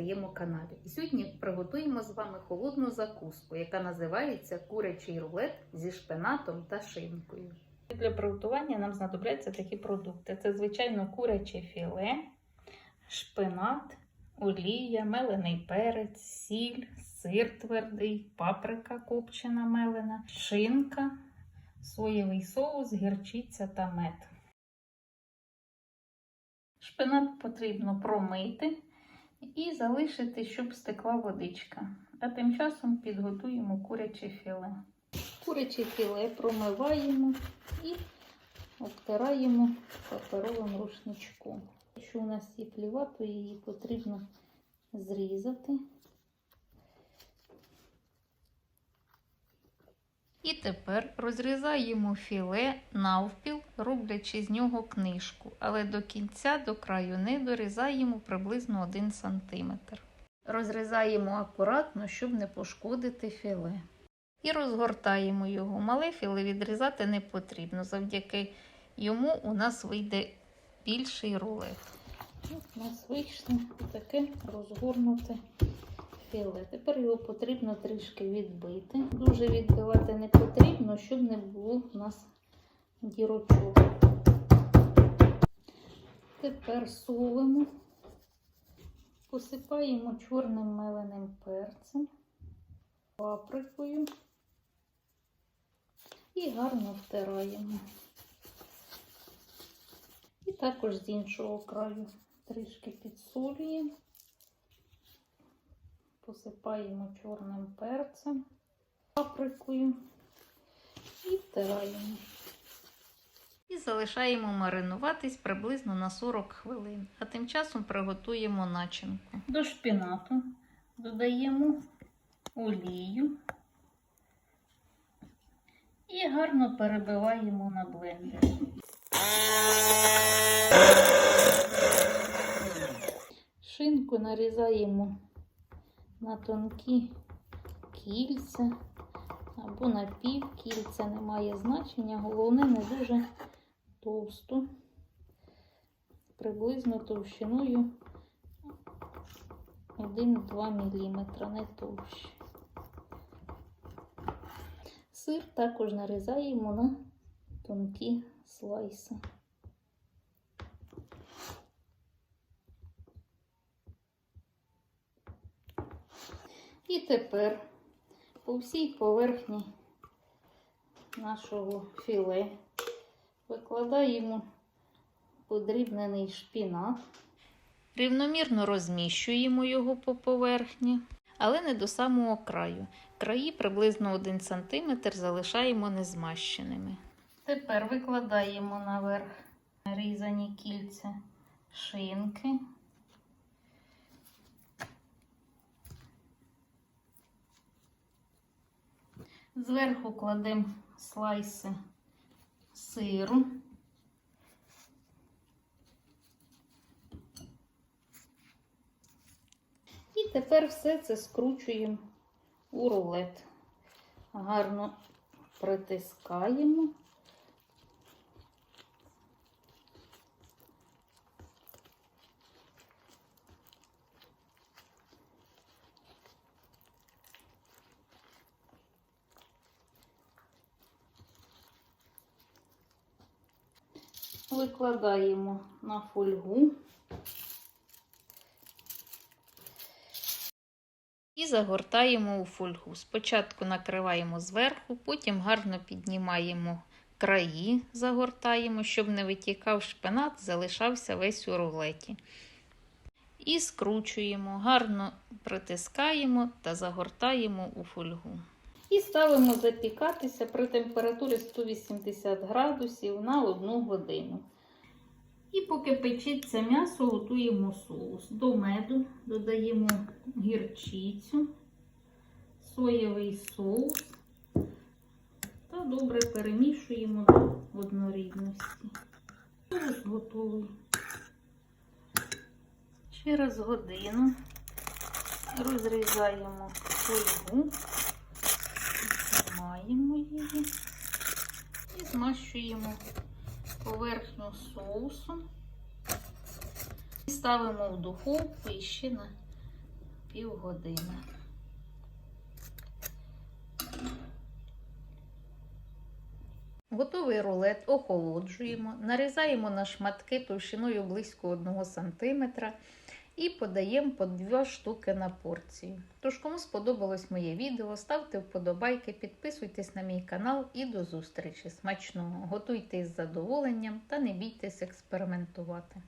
своєму каналі. І сьогодні приготуємо з вами холодну закуску, яка називається курячий рулет зі шпинатом та шинкою. Для приготування нам знадобляться такі продукти: це, звичайно, куряче філе, шпинат, олія, мелений перець, сіль, сир твердий, паприка копчена мелена, шинка, соєвий соус, гірчиця та мед. Шпинат потрібно промити і залишити, щоб стекла водичка. А тим часом підготуємо куряче філе. Куряче філе промиваємо і обтираємо паперовим рушничком. Якщо у нас є пліва, то її потрібно зрізати. І тепер розрізаємо філе навпіл, роблячи з нього книжку, але до кінця, до краю не дорізаємо приблизно 1 см. Розрізаємо акуратно, щоб не пошкодити філе. І розгортаємо його. Мале філе відрізати не потрібно. Завдяки йому у нас вийде більший рулет. От у нас вийшло таке розгорнуте філе. Тепер його потрібно трішки відбити. Дуже відбивати не потрібно, щоб не було у нас дірочок. Тепер солимо, посипаємо чорним меленим перцем, паприкою і гарно втираємо. І також з іншого краю трішки підсолюємо посипаємо чорним перцем, паприкою і втираємо. І залишаємо маринуватись приблизно на 40 хвилин, а тим часом приготуємо начинку. До шпінату додаємо олію і гарно перебиваємо на блендері. Шинку нарізаємо на тонкі кільця або на півкільця, не має значення. Головне, не дуже товсту, приблизно товщиною 1-2 мм, не товще. Сир також нарізаємо на тонкі слайси. І тепер по всій поверхні нашого філе викладаємо подрібнений шпінат. Рівномірно розміщуємо його по поверхні, але не до самого краю. Краї приблизно 1 см залишаємо незмащеними. Тепер викладаємо наверх нарізані кільця шинки. Зверху кладемо слайси сиру. І тепер все це скручуємо у рулет. Гарно притискаємо. Викладаємо на фольгу і загортаємо у фольгу. Спочатку накриваємо зверху, потім гарно піднімаємо краї, загортаємо, щоб не витікав шпинат, залишався весь у рулеті. І скручуємо, гарно притискаємо та загортаємо у фольгу. І ставимо запікатися при температурі 180 градусів на 1 годину. І поки печеться м'ясо, готуємо соус. До меду додаємо гірчицю, соєвий соус та добре перемішуємо до однорідності. Соус готовий. Через годину розрізаємо фольгу. Знімаємо її і змащуємо поверхню соусом. І ставимо в духовку і ще на півгодини. Готовий рулет охолоджуємо, нарізаємо на шматки товщиною близько 1 см і подаємо по 2 штуки на порцію. Тож, кому сподобалось моє відео, ставте вподобайки, підписуйтесь на мій канал і до зустрічі. Смачного! Готуйте із задоволенням та не бійтесь експериментувати.